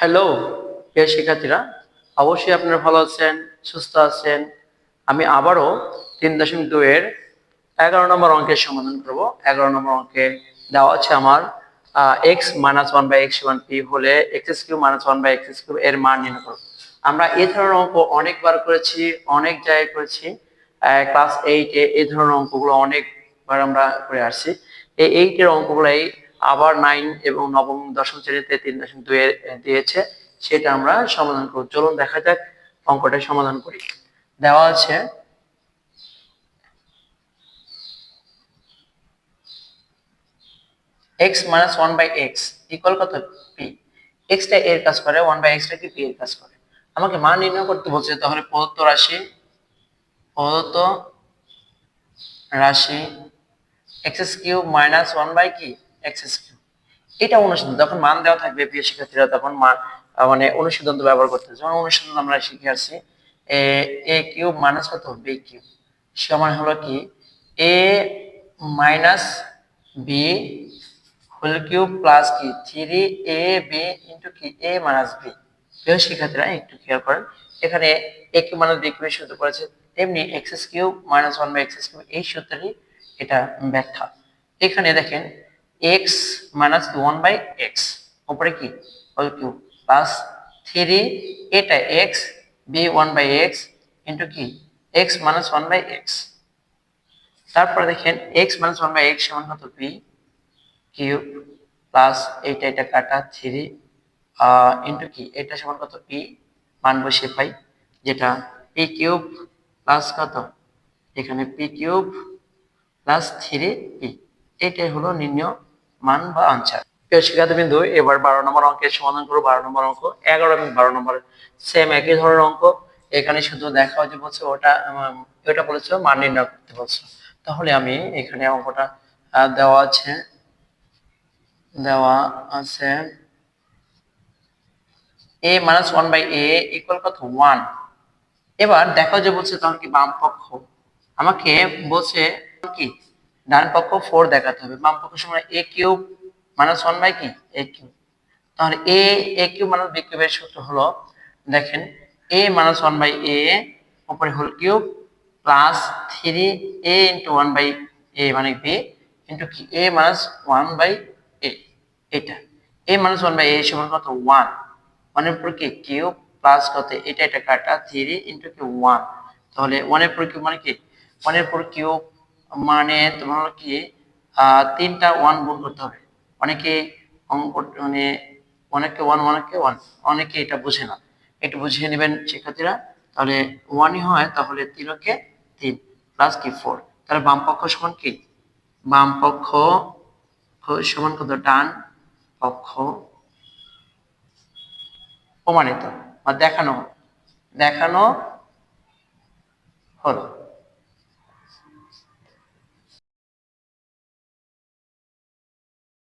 Hello প্রিয় শিক্ষার্থীরা, অবশ্যই আপনারা ভালো আছেন, সুস্থ আছেন। আমি আবারও তিন দশমিক দুইয়ের এগারো নম্বর অঙ্কের সমাধান করব। এগারো নম্বর অঙ্কে দেওয়া আছে আমার X minus one by X one P হলে X Q minus one by X Q এর মান নির্ণয় করব। আমরা এই ধরনের অঙ্ক অনেকবার করেছি, অনেক জায়গায় করেছি। ক্লাস এইটে এই ধরনের অঙ্কগুলো অনেকবার আমরা করে আসছি। এই এইটের অঙ্কগুলাই আবার নাইন এবং নবম দশম শ্রেণীতে তিন দশমিক দুই দিয়েছে, সেটা আমরা সমাধান করব। চলুন দেখা যাক অঙ্কটা সমাধান করি। দেওয়া আছে x minus one by x equal কত? পি এক্সটা এর কাজ করে ওয়ান বাই এক্সটা কি পি এর কাজ করে? আমাকে মান নির্ণয় করতে বলছে, তাহলে প্রদত্ত রাশি প্রদত্ত রাশি X cube minus one by কি? এটা অনুসন্ধান, যখন মান দেওয়া থাকবে প্রিয় শিক্ষার্থীরা, তখন মান মানে অনুসিদ্ধান্ত ব্যবহার করতে। যেমন অনুসন্ধান আমরা শিখে আসছি, এ কিউব মাইনাস কত বি কিউব। সমান হলো কি? A minus B whole cube plus কি? থ্রি এ বি ইন্টু কি? এ মাইনাস বি প্রিয় শিক্ষার্থীরা, একটু খেয়াল করেন, এখানে এ কিউব মাইনাস বি কিউবের সূত্র করেছে, তেমনি X cube minus one by X cube এই সূত্রেরই এটা ব্যাখ্যা। এখানে দেখেন X minus one by X উপরে কি? হোল কিউব প্লাস থ্রি এটা X B one by X into কি? X minus one by X তারপরে দেখেন X minus one by X সমান কত? পি কিউব প্লাস এইটা এটা কাটা থ্রি ইন্টু কি? এটা সমান কত? পি মান বসিয়ে পাই যেটা পি কিউব প্লাস কত? এখানে P cube plus three P এটাই হলো নির্ণয় মান বা আনসার। প্রিয় শিক্ষার্থী বিন্দু এবার বারো নম্বর অঙ্কের সমাধান করব। বারো নম্বর অঙ্ক, এগারো এবং বারো নম্বর। সেম একই ধরনের অঙ্ক। এখানে শুধু দেখা হচ্ছে বলছে ওটা ওটা বলেছিল মান নির্ণয় করতে বলছে। তাহলে আমি এখানে অঙ্কটা দেওয়া আছে। দেওয়া আছে। A minus one by A equal কত? ওয়ান এবার দেখা যে বলছে তখন কি বাম পক্ষ আমাকে বলছে কি? ডান পক্ষ ফোর দেখাতে হবে। বাম পক্ষ সময় A cube minus one by কি? এ কিউব তাহলে A A cube minus B কিউবের সূত্র হলো, দেখেন A minus one by A উপরে whole cube plus three A into one by A মানে বি ইন্টু কি? A minus one by A এটা। A minus one by A সমান কত? ওয়ান ওয়ানের পর কি? কিউব প্লাস কত? এটা এটা কাটা। থ্রি ইন্টু কি? ওয়ান তাহলে ওয়ানের পর কিউব মানে কি? ওয়ানের পর কিউব মানে তোমার কি তিনটা ওয়ান গুণ করতে হবে। অনেকে অঙ্ক মানে অনেকে ওয়ান অনেকে ওয়ান অনেকে এটা বুঝে না। একটু বুঝিয়ে নেবেন শিক্ষার্থীরা। তাহলে ওয়ানই হয়, তাহলে তিনকে তিন প্লাস কি ফোর তাহলে বাম পক্ষ সমান কি? বাম পক্ষ সমান কত? ডান পক্ষ প্রমাণিত। বা দেখানো দেখানো হলো।